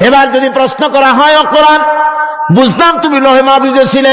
এবার যদি প্রশ্ন করা হয় অকরান বুঝলাম তুমি লোহে মাহবুজে ছিলে।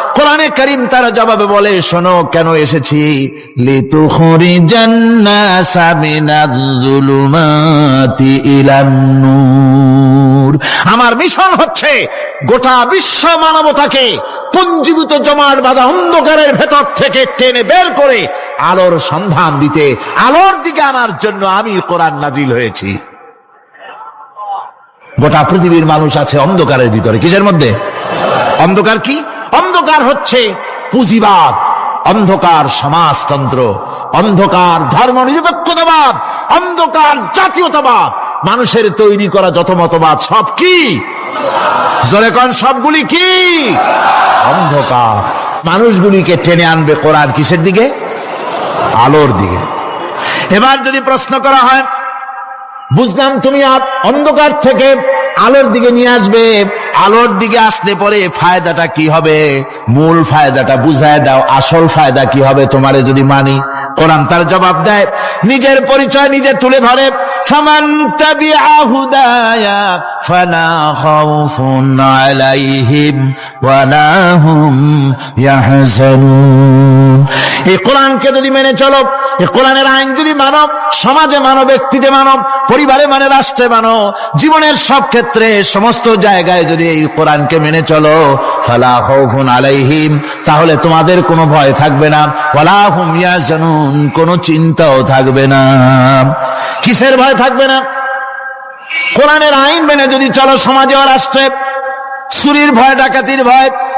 কোরআনে করিম তারা জবাবে বলে, শোনো, কেন এসেছি? লিতুখরিজান নাসা আমার মিশন হচ্ছে গোটা বিশ্ব মানবতাকে পুঞ্জীভূত জমাট বাঁধা অন্ধকারের ভেতর থেকে টেনে বের করে আলোর সন্ধান দিতে, আলোর দিকে আনার জন্য আমি কোরআন নাজিল হয়েছি। গোটা পৃথিবীর মানুষ আছে অন্ধকারের ভিতরে। কিসের মধ্যে? অন্ধকার কি? অন্ধকার হচ্ছে পুঁজিবাদ, অন্ধকার সমাজতন্ত্র, অন্ধকার ধর্ম নিরপেক্ষতাবাদ, অন্ধকার জাতীয়তাবাদ। মানুষের তৈরি করা যত মতবাদ, সব কি? সবগুলি কি? অন্ধকার। মানুষগুলিকে টেনে আনবে কোরআন কিসের দিকে? আলোর দিকে। এবার যদি প্রশ্ন করা হয়, বুঝলাম তুমি অন্ধকার থেকে আলোর দিকে নিয়ে আসবে, আলোর দিকে আসলে পরে ফায়দাটা কি হবে? মূল ফায়দাটা বুঝায় দাও, আসল ফায়দা কি হবে তোমারে যদি মানি। কোরআন তার জবাব দেয়, নিজের পরিচয় নিজে তুলে ধরে এই কোরআনকে যদি মেনে চলো কোরআনের আইন যদি মানব, সমাজে মানব, ব্যক্তিতে মানব, পরিবারে মানে রাষ্ট্রে মানো জীবনের সব ক্ষেত্রে সমস্ত জায়গায় যদি এই কোরআনকে মেনে চলো খাউফুন আলাইহিম, তাহলে তোমাদের কোনো ভয় থাকবে না। ওয়ালা হুম ইয়াহজানুন কোনো চিন্তাও থাকবে না। কিসের ভয় থাকবে না? কোরআনের আইন মেনে যদি চলো সমাজে ও রাষ্ট্রে, চুরির ভয়, ডাকাতির ভয়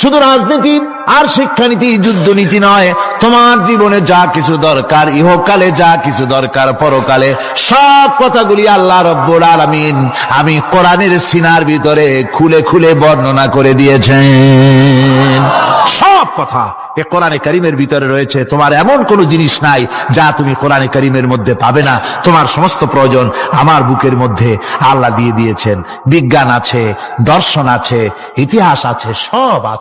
শুধু রাজনীতি আর শিক্ষানীতি, যুদ্ধনীতি নয়। তোমার জীবনে যা কিছু দরকার, ইহকালে যা কিছু দরকার, পরকালে সব কথাগুলি আল্লাহ রব্বুল আলামিন আমি কোরআনের সিনার ভিতরে খুলে খুলে বর্ণনা করে দিয়েছেন। সব কথা এ কোরআনে করিমের ভিতরে রয়েছে। তোমার এমন কোনো জিনিস নাই যা তুমি কোরআনে করিমের মধ্যে পাবে না। তোমার সমস্ত প্রয়োজন আমার বুকের মধ্যে আল্লাহ দিয়ে দিয়েছেন। বিজ্ঞান আছে, দর্শন আছে, ইতিহাস আছে, সব আছে।